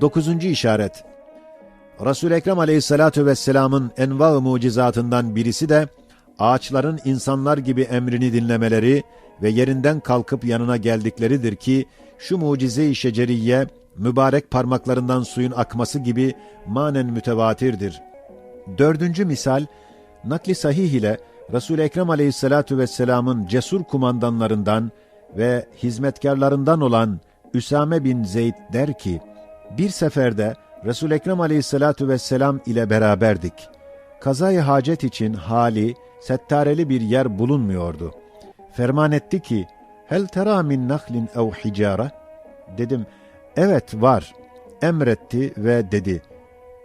Dokuzuncu işaret. Resul-i Ekrem aleyhissalatu vesselamın enva mucizatından birisi de ağaçların insanlar gibi emrini dinlemeleri ve yerinden kalkıp yanına geldikleridir ki şu mucize-i şeceriye mübarek parmaklarından suyun akması gibi manen mütevatirdir. Dördüncü misal, nakli sahih ile Resul-i Ekrem aleyhissalatu vesselamın cesur kumandanlarından ve hizmetkarlarından olan Üsame bin Zeyd der ki, bir seferde Resul-i Ekrem aleyhissalatu vesselam ile beraberdik. Kazayı hacet için hali, settareli bir yer bulunmuyordu. Ferman etti ki, hel tera min nahlin ev hicara? Dedim, evet var. Emretti ve dedi,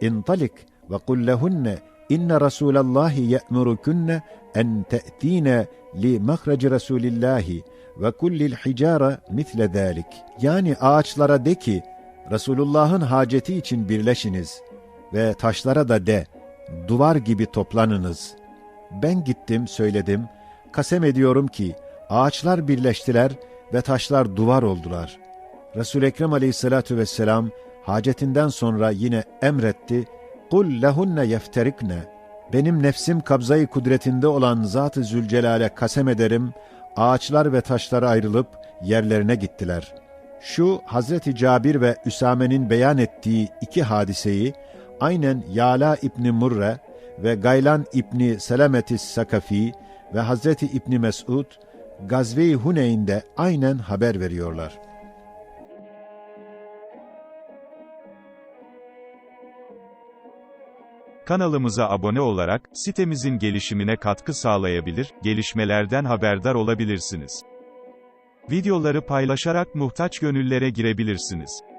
intalik ve kul lehunne inne Rasulallahi ye'murukunne en te'tine li mahreci Resulillahi ve kullil hicara mitle zalik. Yani ağaçlara de ki, Resulullah'ın haceti için birleşiniz ve taşlara da de, duvar gibi toplanınız. Ben gittim, söyledim, kasem ediyorum ki, ağaçlar birleştiler ve taşlar duvar oldular. Resul-i Ekrem aleyhissalatu vesselam, hacetinden sonra yine emretti, قُلْ لَهُنَّ يَفْتَرِكْنَ Benim nefsim kabzayı kudretinde olan Zat-ı Zülcelal'e kasem ederim, ağaçlar ve taşlar ayrılıp yerlerine gittiler. Şu Hazreti Cabir ve Üsame'nin beyan ettiği iki hadiseyi aynen Yala İbni Murre ve Gaylan İbni Selametis Sakafi ve Hazreti İbni Mesud Gazve-i Huneyn'de aynen haber veriyorlar. Kanalımıza abone olarak, sitemizin gelişimine katkı sağlayabilir, gelişmelerden haberdar olabilirsiniz. Videoları paylaşarak muhtaç gönüllere girebilirsiniz.